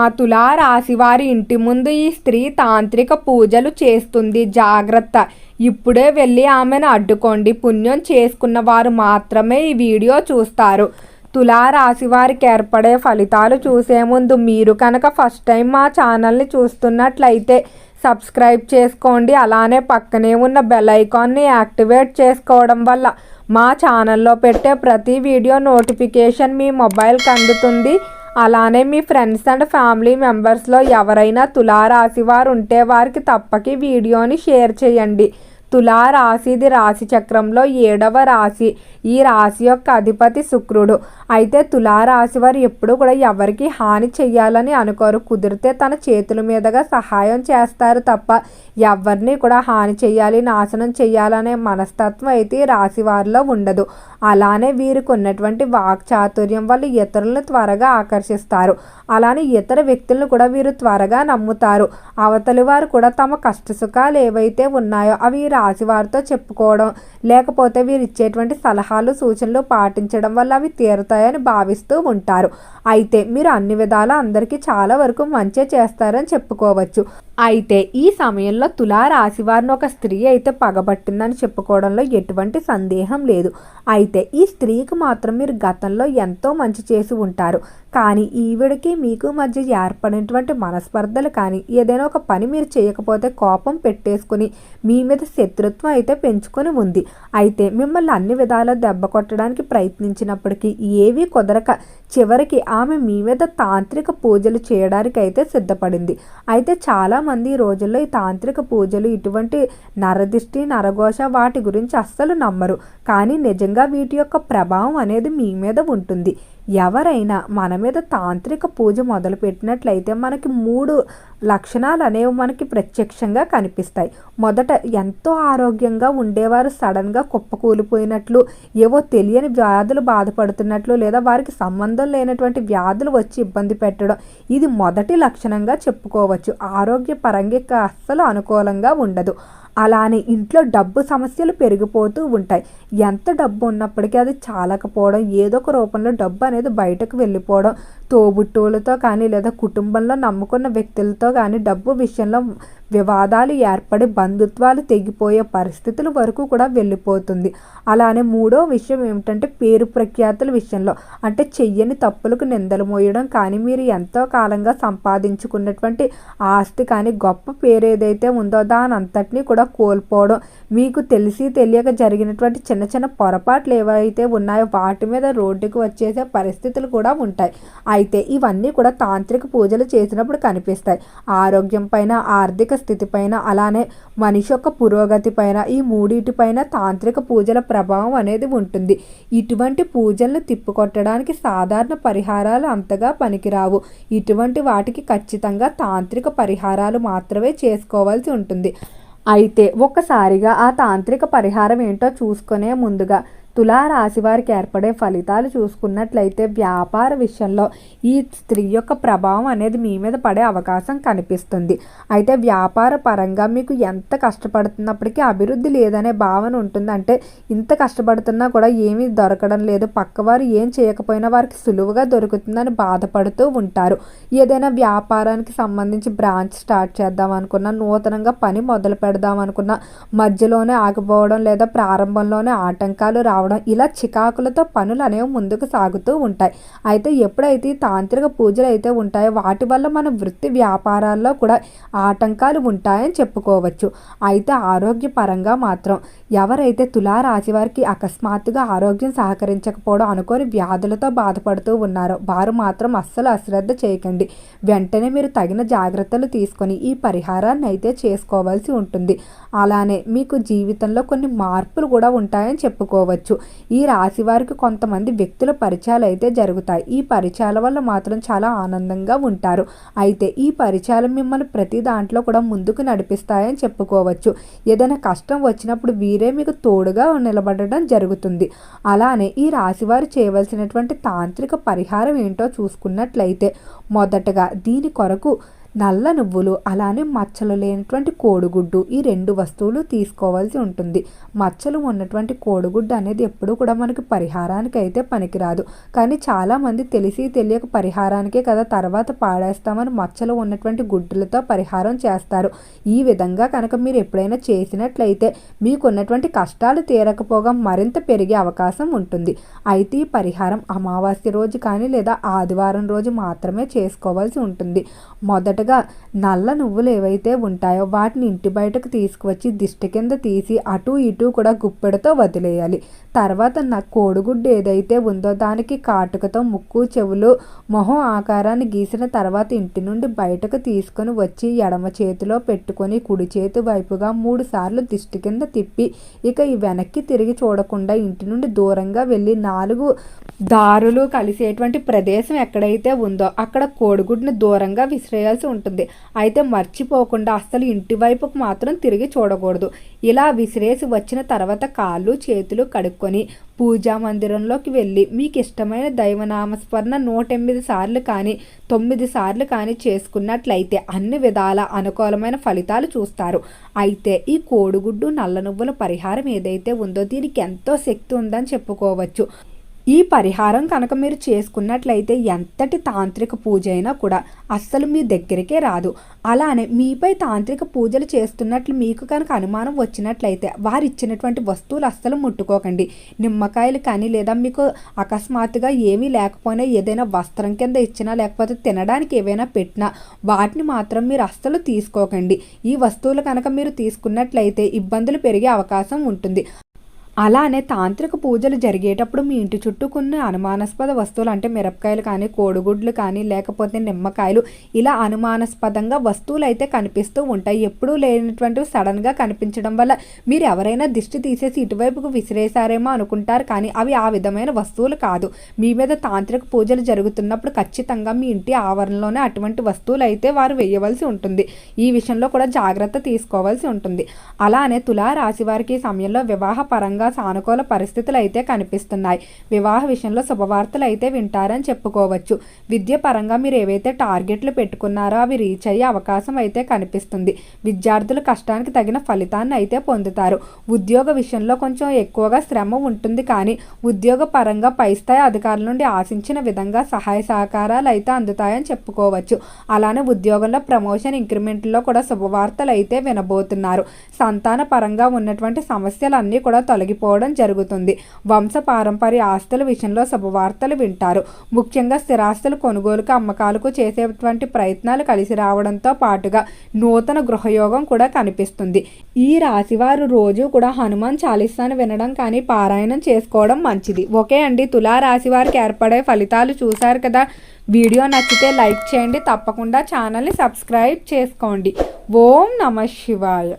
ఆ తులా రాశి వారి ఇంటి ముందు ఈ స్త్రీ తాంత్రిక పూజలు చేస్తుంది. జాగ్రత్త. ఇప్పుడే వెళ్ళి ఆమెను అడ్డుకోండి. పుణ్యం చేసుకున్న వారు మాత్రమే ఈ వీడియో చూస్తారు. తులా రాశి వారికి ఏర్పడే ఫలితాలు చూసే ముందు మీరు కనుక ఫస్ట్ టైం మా ఛానల్ని చూస్తున్నట్లయితే సబ్స్క్రైబ్ చేసుకోండి. అలానే పక్కనే ఉన్న బెల్ ఐకాన్ని యాక్టివేట్ చేసుకోవడం వల్ల మా ఛానల్లో పెట్టే ప్రతి వీడియో నోటిఫికేషన్ మీ మొబైల్కి అందుతుంది. అలానే మీ ఫ్రెండ్స్ అండ్ ఫ్యామిలీ మెంబర్స్లో ఎవరైనా తులారాశి వారు ఉంటే వారికి తప్పకి వీడియోని షేర్ చేయండి. తులారాశిది రాశి చక్రంలో ఏడవ రాశి. ఈ రాశి యొక్క అధిపతి శుక్రుడు. అయితే తులారాశి వారు ఎప్పుడు కూడా ఎవరికి హాని చెయ్యాలని అనుకోరు. కుదిరితే తన చేతుల మీదుగా సహాయం చేస్తారు తప్ప ఎవరిని కూడా హాని చెయ్యాలి నాశనం చెయ్యాలనే మనస్తత్వం అయితే ఈ రాశి వారిలో ఉండదు. అలానే వీరికి ఉన్నటువంటి వాక్చాతుర్యం వల్ల ఇతరులను త్వరగా ఆకర్షిస్తారు. అలానే ఇతర వ్యక్తులను కూడా వీరు త్వరగా నమ్ముతారు. అవతలి వారు కూడా తమ కష్టసుఖాలు ఏవైతే ఉన్నాయో అవి రాశి వారితో చెప్పుకోవడం లేకపోతే వీరు ఇచ్చేటువంటి సలహాలు సూచనలు పాటించడం వల్ల అవి తీరుతాయని భావిస్తూ ఉంటారు. అయితే మీరు అన్ని విధాలా అందరికీ చాలా వరకు మంచి చేస్తారని చెప్పుకోవచ్చు. అయితే ఈ సమయంలో తులా రాశివారిని ఒక స్త్రీ అయితే పగబట్టిందని చెప్పుకోవడంలో ఎటువంటి సందేహం లేదు. అయితే అయితే ఈ స్త్రీకి మాత్రం మీరు గతంలో ఎంతో మంచి చేసి ఉంటారు. కానీ ఈవిడికి మీకు మధ్య ఏర్పడినటువంటి మనస్పర్ధలు కానీ ఏదైనా ఒక పని మీరు చేయకపోతే కోపం పెట్టేసుకుని మీ మీద శత్రుత్వం అయితే పెంచుకొని ఉంది. అయితే మిమ్మల్ని అన్ని విధాలా దెబ్బ కొట్టడానికి ప్రయత్నించినప్పటికీ ఏవీ కుదరక చివరికి ఆమె మీ మీద తాంత్రిక పూజలు చేయడానికి అయితే సిద్ధపడింది. అయితే చాలామంది ఈ రోజుల్లో ఈ తాంత్రిక పూజలు ఇటువంటి నరదిష్టి నరఘోష వాటి గురించి అస్సలు నమ్మరు. కానీ నిజంగా వీటి వీటి యొక్క ప్రభావం అనేది మీ మీద ఉంటుంది. ఎవరైనా మన మీద తాంత్రిక పూజ మొదలుపెట్టినట్లయితే మనకి మూడు లక్షణాలు అనేవి మనకి ప్రత్యక్షంగా కనిపిస్తాయి. మొదట ఎంతో ఆరోగ్యంగా ఉండేవారు సడన్గా కుప్పకూలిపోయినట్లు ఏవో తెలియని వ్యాధులు బాధపడుతున్నట్లు లేదా వారికి సంబంధం లేనటువంటి వ్యాధులు వచ్చి ఇబ్బంది పెట్టడం ఇది మొదటి లక్షణంగా చెప్పుకోవచ్చు. ఆరోగ్యపరంగా అస్సలు అనుకూలంగా ఉండదు. అలానే ఇంట్లో డబ్బు సమస్యలు పెరిగిపోతూ ఉంటాయి. ఎంత డబ్బు ఉన్నప్పటికీ అది చాలకపోవడం ఏదో ఒక రూపంలో డబ్బు అనేది బయటకు వెళ్ళిపోవడం తోబుట్టువులతో కానీ లేదా కుటుంబంలో నమ్ముకున్న వ్యక్తులతో కానీ డబ్బు విషయంలో వివాదాలు ఏర్పడి బంధుత్వాలు తెగిపోయే పరిస్థితుల వరకు కూడా వెళ్ళిపోతుంది. అలానే మూడో విషయం ఏమిటంటే పేరు ప్రఖ్యాతుల విషయంలో. అంటే చెయ్యని తప్పులకు నిందలు మోయడం కానీ మీరు ఎంతో కాలంగా సంపాదించుకున్నటువంటి ఆస్తి కానీ గొప్ప పేరు ఏదైతే ఉందో దాని అంతటినీ కూడా కోల్పోవడం. మీకు తెలిసి తెలియక జరిగినటువంటి చిన్న చిన్న పొరపాట్లు ఏవైతే ఉన్నాయో వాటి మీద రోడ్డుకు వచ్చేసే పరిస్థితులు కూడా ఉంటాయి. అయితే ఇవన్నీ కూడా తాంత్రిక పూజలు చేసినప్పుడు కనిపిస్తాయి. ఆరోగ్యం పైన ఆర్థిక స్థితి పైన అలానే మనిషి యొక్క పురోగతి పైన ఈ మూడింటిపైన తాంత్రిక పూజల ప్రభావం అనేది ఉంటుంది. ఇటువంటి పూజలను తిప్పుకొట్టడానికి సాధారణ పరిహారాలు అంతగా పనికిరావు. ఇటువంటి వాటికి ఖచ్చితంగా తాంత్రిక పరిహారాలు మాత్రమే చేసుకోవాల్సి ఉంటుంది. అయితే ఒక్కసారిగా ఆ తాంత్రిక పరిహారం ఏంటో చూసుకునే ముందుగా తులారాశి వారికి ఏర్పడే ఫలితాలు చూసుకున్నట్లయితే వ్యాపార విషయంలో ఈ స్త్రీ యొక్క ప్రభావం అనేది మీ మీద పడే అవకాశం కనిపిస్తుంది. అయితే వ్యాపార పరంగా మీకు ఎంత కష్టపడుతున్నప్పటికీ అభివృద్ధి లేదనే భావన ఉంటుంది. అంటే ఇంత కష్టపడుతున్నా కూడా ఏమీ దొరకడం లేదు. పక్కవారు ఏం చేయకపోయినా వారికి సులువుగా దొరుకుతుందని బాధపడుతూ ఉంటారు. ఏదైనా వ్యాపారానికి సంబంధించి బ్రాంచ్ స్టార్ట్ చేద్దాం అనుకున్నా నూతనంగా పని మొదలు పెడదాం అనుకున్నా మధ్యలోనే ఆగిపోవడం లేదా ప్రారంభంలోనే ఆటంకాలు రావడం రావడం ఇలా చికాకులతో పనులు అనేవి ముందుకు సాగుతూ ఉంటాయి. అయితే ఎప్పుడైతే తాంత్రిక పూజలు అయితే ఉంటాయో వాటి వల్ల మన వృత్తి వ్యాపారాల్లో కూడా ఆటంకాలు ఉంటాయని చెప్పుకోవచ్చు. అయితే ఆరోగ్యపరంగా మాత్రం ఎవరైతే తులారాశి వారికి అకస్మాత్తుగా ఆరోగ్యం సహకరించకపోవడం అనుకోని వ్యాధులతో బాధపడుతూ ఉన్నారో వారు మాత్రం అస్సలు అశ్రద్ధ చేయకండి. వెంటనే మీరు తగిన జాగ్రత్తలు తీసుకొని ఈ పరిహారాన్ని అయితే చేసుకోవాల్సి ఉంటుంది. అలానే మీకు జీవితంలో కొన్ని మార్పులు కూడా ఉంటాయని చెప్పుకోవచ్చు. ఈ రాశి వారికి కొంతమంది వ్యక్తుల పరిచయాలు అయితే జరుగుతాయి. ఈ పరిచయాల వల్ల మాత్రం చాలా ఆనందంగా ఉంటారు. అయితే ఈ పరిచయాలు మిమ్మల్ని ప్రతి దాంట్లో కూడా ముందుకు నడిపిస్తాయని చెప్పుకోవచ్చు. ఏదైనా కష్టం వచ్చినప్పుడు వీరే మీకు తోడుగా నిలబడడం జరుగుతుంది. అలానే ఈ రాశివారు చేయవలసినటువంటి తాంత్రిక పరిహారం ఏంటో చూసుకున్నట్లయితే మొదటగా దీని కొరకు నల్ల నువ్వులు అలానే మచ్చలు లేనటువంటి కోడిగుడ్డు ఈ రెండు వస్తువులు తీసుకోవాల్సి ఉంటుంది. మచ్చలు ఉన్నటువంటి కోడిగుడ్డు అనేది ఎప్పుడూ కూడా మనకి పరిహారానికి అయితే పనికిరాదు. కానీ చాలామంది తెలిసి తెలియక పరిహారానికే కదా తర్వాత పాడేస్తామని మచ్చలు ఉన్నటువంటి గుడ్డులతో పరిహారం చేస్తారు. ఈ విధంగా కనుక మీరు ఎప్పుడైనా చేసినట్లయితే మీకు ఉన్నటువంటి కష్టాలు తీరకపోగా మరింత పెరిగే అవకాశం ఉంటుంది. అయితే ఈ పరిహారం అమావాస్య రోజు కానీ లేదా ఆదివారం రోజు మాత్రమే చేసుకోవాల్సి ఉంటుంది. మొదట మొదటగా నల్ల నువ్వులు ఏవైతే ఉంటాయో వాటిని ఇంటి బయటకు తీసుకువచ్చి దిష్టి కింద తీసి అటు ఇటు కూడా గుప్పెడతో వదిలేయాలి. తర్వాత నా కోడిగుడ్డు ఏదైతే ఉందో దానికి కాటుకతో ముక్కు చెవులు మొహం ఆకారాన్ని గీసిన తర్వాత ఇంటి నుండి బయటకు తీసుకొని వచ్చి ఎడమ చేతిలో పెట్టుకొని కుడి చేతి వైపుగా మూడు సార్లు దిష్టి కింద తిప్పి ఇక ఈ వెనక్కి తిరిగి చూడకుండా ఇంటి నుండి దూరంగా వెళ్ళి నాలుగు దారులు కలిసేటువంటి ప్రదేశం ఎక్కడైతే ఉందో అక్కడ కోడిగుడ్డుని దూరంగా విసిరేయాల్సి ఉంటుంది. అయితే మర్చిపోకుండా అస్సలు ఇంటి వైపుకు మాత్రం తిరిగి చూడకూడదు. ఇలా విసిరేసి వచ్చిన తర్వాత కాళ్ళు చేతులు కడుక్కొని పూజా మందిరంలోకి వెళ్ళి మీకు ఇష్టమైన దైవనామస్మరణ నూట ఎనిమిది సార్లు కానీ తొమ్మిది సార్లు కానీ చేసుకున్నట్లయితే అన్ని విధాల అనుకూలమైన ఫలితాలు చూస్తారు. అయితే ఈ కోడిగుడ్డు నల్ల నువ్వుల పరిహారం ఏదైతే ఉందో దీనికి ఎంతో శక్తి ఉందని చెప్పుకోవచ్చు. ఈ పరిహారం కనుక మీరు చేసుకున్నట్లయితే ఎంతటి తాంత్రిక పూజ అయినా కూడా అస్సలు మీ దగ్గరికే రాదు. అలానే మీపై తాంత్రిక పూజలు చేస్తున్నట్లు మీకు కనుక అనుమానం వచ్చినట్లయితే వారు ఇచ్చినటువంటి వస్తువులు అస్సలు ముట్టుకోకండి. నిమ్మకాయలు కానీ లేదా మీకు అకస్మాత్తుగా ఏమీ లేకపోయినా ఏదైనా వస్త్రం కింద ఇచ్చినా లేకపోతే తినడానికి ఏవైనా పెట్టినా వాటిని మాత్రం మీరు అస్సలు తీసుకోకండి. ఈ వస్తువులు కనుక మీరు తీసుకున్నట్లయితే ఇబ్బందులు పెరిగే అవకాశం ఉంటుంది. అలానే తాంత్రిక పూజలు జరిగేటప్పుడు మీ ఇంటి చుట్టూ కొన్ని అనుమానాస్పద వస్తువులు అంటే మిరపకాయలు కానీ కోడిగుడ్లు కానీ లేకపోతే నిమ్మకాయలు ఇలా అనుమానాస్పదంగా వస్తువులు అయితే కనిపిస్తూ ఉంటాయి. ఎప్పుడూ లేనటువంటివి సడన్గా కనిపించడం వల్ల మీరు ఎవరైనా దిష్టి తీసేసి ఇటువైపుకు విసిరేశారేమో అనుకుంటారు కానీ అవి ఆ విధమైన వస్తువులు కాదు. మీ మీద తాంత్రిక పూజలు జరుగుతున్నప్పుడు ఖచ్చితంగా మీ ఇంటి ఆవరణలోనే అటువంటి వస్తువులు అయితే వారు వేయవలసి ఉంటుంది. ఈ విషయంలో కూడా జాగ్రత్త తీసుకోవాల్సి ఉంటుంది. అలానే తులారాశి వారికి సమయంలో వివాహ పరంగా విధంగా సానుకూల పరిస్థితులు అయితే కనిపిస్తున్నాయి. వివాహ విషయంలో శుభవార్తలు అయితే వింటారని చెప్పుకోవచ్చు. విద్య పరంగా మీరు ఏవైతే టార్గెట్లు పెట్టుకున్నారో అవి రీచ్ అయ్యే అవకాశం అయితే కనిపిస్తుంది. విద్యార్థులు కష్టానికి తగిన ఫలితాన్ని అయితే పొందుతారు. ఉద్యోగ విషయంలో కొంచెం ఎక్కువగా శ్రమ ఉంటుంది కానీ ఉద్యోగ పరంగా పై స్థాయి అధికారుల నుండి ఆశించిన విధంగా సహాయ సహకారాలు అయితే అందుతాయని చెప్పుకోవచ్చు. అలానే ఉద్యోగంలో ప్రమోషన్ ఇంక్రిమెంట్లో కూడా శుభవార్తలు అయితే వినబోతున్నారు. సంతాన పరంగా ఉన్నటువంటి సమస్యలన్నీ కూడా తొలగి తగ్గిపోవడం జరుగుతుంది. వంశ పారంపర్య ఆస్తుల విషయంలో శుభవార్తలు వింటారు. ముఖ్యంగా స్థిరాస్తులు కొనుగోలుకు అమ్మకాలకు చేసేటువంటి ప్రయత్నాలు కలిసి రావడంతో పాటుగా నూతన గృహయోగం కూడా కనిపిస్తుంది. ఈ రాశివారు రోజు కూడా హనుమాన్ చాలీసాను వినడం కానీ పారాయణం చేసుకోవడం మంచిది. ఓకే అండి తులా రాశి వారికి ఏర్పడే ఫలితాలు చూశారు కదా? వీడియో నచ్చితే లైక్ చేయండి. తప్పకుండా ఛానల్ని సబ్స్క్రైబ్ చేసుకోండి. ఓం నమ శివాయ.